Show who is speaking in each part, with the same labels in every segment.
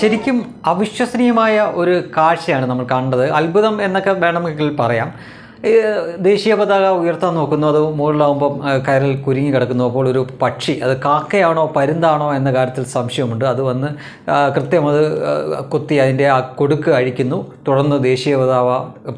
Speaker 1: ശരിക്കും അവിശ്വസനീയമായ ഒരു കാഴ്ചയാണ് നമ്മൾ കണ്ടത്. അത്ഭുതം എന്നൊക്കെ വേണമെങ്കിൽ പറയാം. ദേശീയ പതാക ഉയർത്താൻ നോക്കുന്നു. അത് മുകളിലാവുമ്പം കയറിൽ കുരുങ്ങി കിടക്കുന്നു. അപ്പോൾ ഒരു പക്ഷി അത് കാക്കയാണോ പരുന്താണോ എന്ന കാര്യത്തിൽ സംശയമുണ്ട്. അത് വന്ന് കൃത്യം അത് കൊത്തി അതിന്റെ ആ കൊടുക്ക് അഴിക്കുന്നു. തുടർന്ന് ദേശീയ പതാക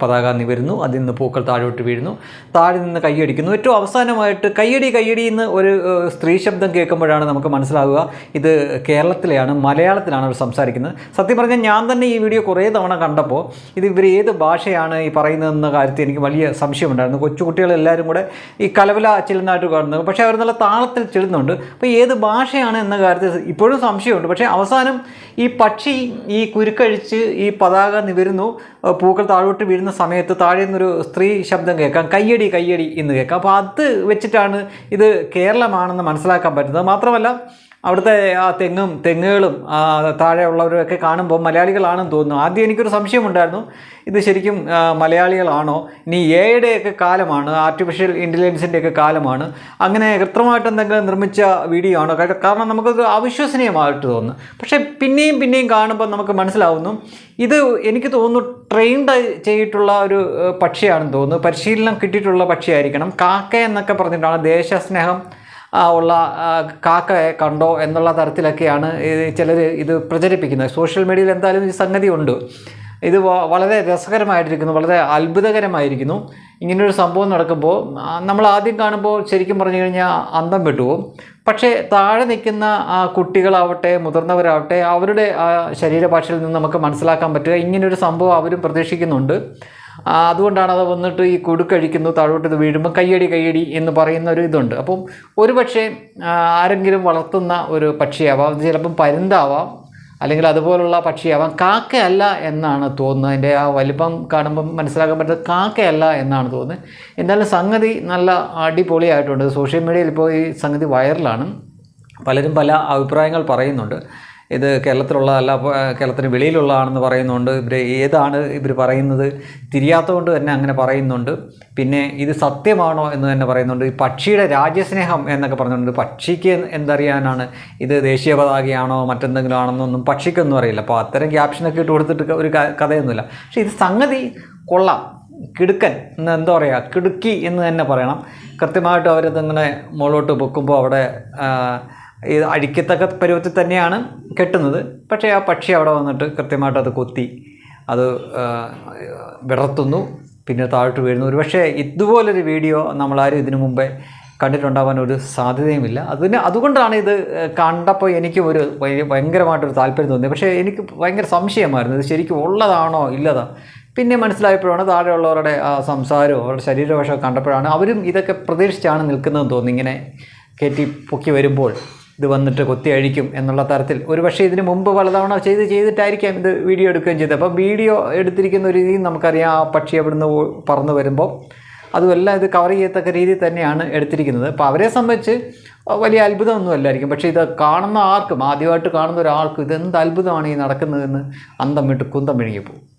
Speaker 1: പതാക നിവരുന്നു. അതിൽ നിന്ന് പൂക്കൾ താഴോട്ട് വീഴുന്നു. താഴെ നിന്ന് കൈയടിക്കുന്നു ഏറ്റവും അവസാനമായിട്ട് കയ്യടി കയ്യടി എന്ന് ഒരു സ്ത്രീ ശബ്ദം കേൾക്കുമ്പോഴാണ് നമുക്ക് മനസ്സിലാവുക. ഇത് കേരളത്തിലെയാണ് മലയാളത്തിലാണ് അവർ സംസാരിക്കുന്നത്. സത്യം പറഞ്ഞാൽ ഞാൻ തന്നെ ഈ വീഡിയോ കുറേ തവണ കണ്ടപ്പോൾ ഇത് ഇവർ ഏത് ഭാഷയാണ് ഈ പറയുന്നതെന്ന കാര്യത്തിൽ എനിക്ക് വലിയ സംശയമുണ്ടായിരുന്നു. കൊച്ചുകുട്ടികളെല്ലാവരും കൂടെ ഈ കലവല ചെല്ലുന്നതായിട്ട് കാണുന്നത് പക്ഷേ അവർ നല്ല താളത്തിൽ ചെല്ലുന്നുണ്ട്. അപ്പോൾ ഏത് ഭാഷയാണ് എന്ന കാര്യത്തിൽ ഇപ്പോഴും സംശയമുണ്ട്. പക്ഷേ അവസാനം ഈ പക്ഷി ഈ കുരുക്കഴിച്ച് ഈ പതാക നിവരുന്നു. പൂക്കൾ താഴോട്ട് വീഴുന്ന സമയത്ത് താഴെ നിന്നൊരു സ്ത്രീ ശബ്ദം കേൾക്കാം. കയ്യടി കയ്യടി എന്ന് കേൾക്കാം. അപ്പോൾ അത് വെച്ചിട്ടാണ് ഇത് കേരളമാണെന്ന് മനസ്സിലാക്കാൻ പറ്റുന്നത്. മാത്രമല്ല അവിടുത്തെ ആ തെങ്ങും തെങ്ങുകളും താഴെ താഴെയുള്ളവരൊക്കെ കാണുമ്പോൾ മലയാളികളാണെന്ന് തോന്നുന്നു. ആദ്യം എനിക്കൊരു സംശയമുണ്ടായിരുന്നു ഇത് ശരിക്കും മലയാളികളാണോ? ഇനി എയുടെയൊക്കെ കാലമാണ് ആർട്ടിഫിഷ്യൽ ഇന്റലിജൻസിന്റെയൊക്കെ കാലമാണ്. അങ്ങനെ കൃത്രിമമായിട്ട് എന്തെങ്കിലും നിർമ്മിച്ച വീഡിയോ ആണോ? കാരണം നമുക്കത് അവിശ്വസനീയമായിട്ട് തോന്നുന്നു. പക്ഷേ പിന്നെയും പിന്നെയും കാണുമ്പോൾ നമുക്ക് മനസ്സിലാവുന്നു ഇത് എനിക്ക് തോന്നുന്നു ട്രെയിൻഡ് ചെയ്തിട്ടുള്ള ഒരു പക്ഷിയാണെന്ന് തോന്നുന്നു. പരിശീലനം കിട്ടിയിട്ടുള്ള പക്ഷിയായിരിക്കണം. കാക്ക എന്നൊക്കെ പറഞ്ഞിട്ടാണ് ദേശസ്നേഹം ഉള്ള കാക്കയെ കണ്ടോ എന്നുള്ള തരത്തിലൊക്കെയാണ് ചിലർ ഇത് പ്രചരിപ്പിക്കുന്നത്. സോഷ്യൽ മീഡിയയിൽ എന്തായാലും ഈ സംഗതി ഉണ്ട്. ഇത് വളരെ രസകരമായിട്ടിരിക്കുന്നു വളരെ അത്ഭുതകരമായിരിക്കുന്നു. ഇങ്ങനൊരു സംഭവം നടക്കുമ്പോൾ നമ്മൾ ആദ്യം കാണുമ്പോൾ ശരിക്കും പറഞ്ഞു കഴിഞ്ഞാൽ അന്തം വിട്ടുപോകും. പക്ഷേ താഴെ നിൽക്കുന്ന കുട്ടികളാവട്ടെ മുതിർന്നവരാവട്ടെ അവരുടെ ശരീരഭാഷയിൽ നിന്ന് നമുക്ക് മനസ്സിലാക്കാൻ പറ്റുക. ഇങ്ങനൊരു സംഭവം അവരും പ്രതീക്ഷിക്കുന്നുണ്ട്. അതുകൊണ്ടാണ് അത് വന്നിട്ട് ഈ കൊടുക്കഴിക്കുന്നു താഴോട്ട് ഇത് വീഴുമ്പോൾ കയ്യടി കയ്യടി എന്ന് പറയുന്ന ഒരു ഇതുണ്ട്. അപ്പം ഒരു പക്ഷേ ആരെങ്കിലും വളർത്തുന്ന ഒരു പക്ഷിയാവാം ചിലപ്പം പരുന്താവാം അല്ലെങ്കിൽ അതുപോലുള്ള പക്ഷിയാവാം. കാക്കയല്ല എന്നാണ് തോന്നുന്നത്. അതിന്റെ ആ വലിപ്പം കാണുമ്പം മനസ്സിലാക്കാൻ പറ്റുന്നത് കാക്കയല്ല എന്നാണ് തോന്നുന്നത്. എന്തായാലും സംഗതി നല്ല അടിപൊളിയായിട്ടുണ്ട്. സോഷ്യൽ മീഡിയയിൽ ഇപ്പോൾ ഈ സംഗതി വൈറലാണ്. പലരും പല അഭിപ്രായങ്ങൾ പറയുന്നുണ്ട്. ഇത് കേരളത്തിലുള്ള അല്ല കേരളത്തിന് വെളിയിലുള്ളതാണെന്ന് പറയുന്നുണ്ട്. ഇവർ ഏതാണ് ഇവർ പറയുന്നത്? തിരിയാത്തതുകൊണ്ട് തന്നെ അങ്ങനെ പറയുന്നുണ്ട്. പിന്നെ ഇത് സത്യമാണോ എന്ന് തന്നെ പറയുന്നുണ്ട്. ഈ പക്ഷിയുടെ രാജ്യസ്നേഹം എന്നൊക്കെ പറഞ്ഞുകൊണ്ട് പക്ഷിക്ക് എന്തറിയാനാണ്? ഇത് ദേശീയ പതാകയാണോ മറ്റെന്തെങ്കിലും ആണെന്നൊന്നും പക്ഷിക്കൊന്നും അറിയില്ല. അപ്പോൾ അത്തരം ക്യാപ്ഷനൊക്കെ ഇട്ട് കൊടുത്തിട്ട് ഒരു കഥയൊന്നുമില്ല. പക്ഷേ ഇത് സംഗതി കൊള്ളാം. കിടുക്കൻ എന്ന് എന്താ പറയുക കിടുക്കി എന്ന് തന്നെ പറയണം. കൃത്യമായിട്ട് അവരതിങ്ങനെ മുകളിലോട്ട് പൊക്കുമ്പോൾ അവിടെ ഇത് അഴിക്കത്തക്ക പരുവത്തിൽ തന്നെയാണ് കെട്ടുന്നത്. പക്ഷേ ആ പക്ഷി അവിടെ വന്നിട്ട് കൃത്യമായിട്ട് അത് കൊത്തി അത് വിടർത്തുന്നു പിന്നെ താഴോട്ട് വീഴുന്നു. ഒരു പക്ഷേ ഇതുപോലൊരു വീഡിയോ നമ്മളാരും ഇതിനു മുമ്പേ കണ്ടിട്ടുണ്ടാവാൻ ഒരു സാധ്യതയുമില്ല. അതിന് അതുകൊണ്ടാണ് ഇത് കണ്ടപ്പോൾ എനിക്ക് ഒരു ഭയ- ഭയങ്കരമായിട്ടൊരു താല്പര്യം തോന്നി പക്ഷേ എനിക്ക് ഭയങ്കര സംശയമായിരുന്നു ഇത് ശരിക്കും ഉള്ളതാണോ ഇല്ലതാ? പിന്നെ മനസ്സിലായപ്പോഴാണ് താഴെയുള്ളവരുടെ ആ സംസാരവും അവരുടെ ശരീരഭാഷ കണ്ടപ്പോഴാണ് അവരും ഇതൊക്കെ പ്രതീക്ഷിച്ചാണ് നിൽക്കുന്നതെന്ന് തോന്നി ഇങ്ങനെ കയറ്റി പൊക്കി വരുമ്പോൾ. ഇത് വന്നിട്ട് കൊത്തി അഴിക്കും എന്നുള്ള തരത്തിൽ. ഒരു പക്ഷേ ഇതിന് മുമ്പ് പലതവണ ചെയ്ത് ചെയ്തിട്ടായിരിക്കാം ഇത് വീഡിയോ എടുക്കുകയും ചെയ്തത്. അപ്പോൾ വീഡിയോ എടുത്തിരിക്കുന്ന ഒരു രീതിയിൽ നമുക്കറിയാം ആ പക്ഷി അവിടുന്ന് പറന്നു വരുമ്പോൾ അതുമെല്ലാം ഇത് കവർ ചെയ്യത്തക്ക രീതിയിൽ തന്നെയാണ് എടുത്തിരിക്കുന്നത്. അപ്പോൾ അവരെ സംബന്ധിച്ച് വലിയ അത്ഭുതമൊന്നും അല്ലായിരിക്കും. പക്ഷേ ഇത് കാണുന്ന ആർക്കും ആദ്യമായിട്ട് കാണുന്ന ഒരാൾക്കും ഇതെന്ത് അത്ഭുതമാണ് ഈ നടക്കുന്നതെന്ന് അന്തം വിട്ട് കുന്തം വിഴുങ്ങിപ്പോവും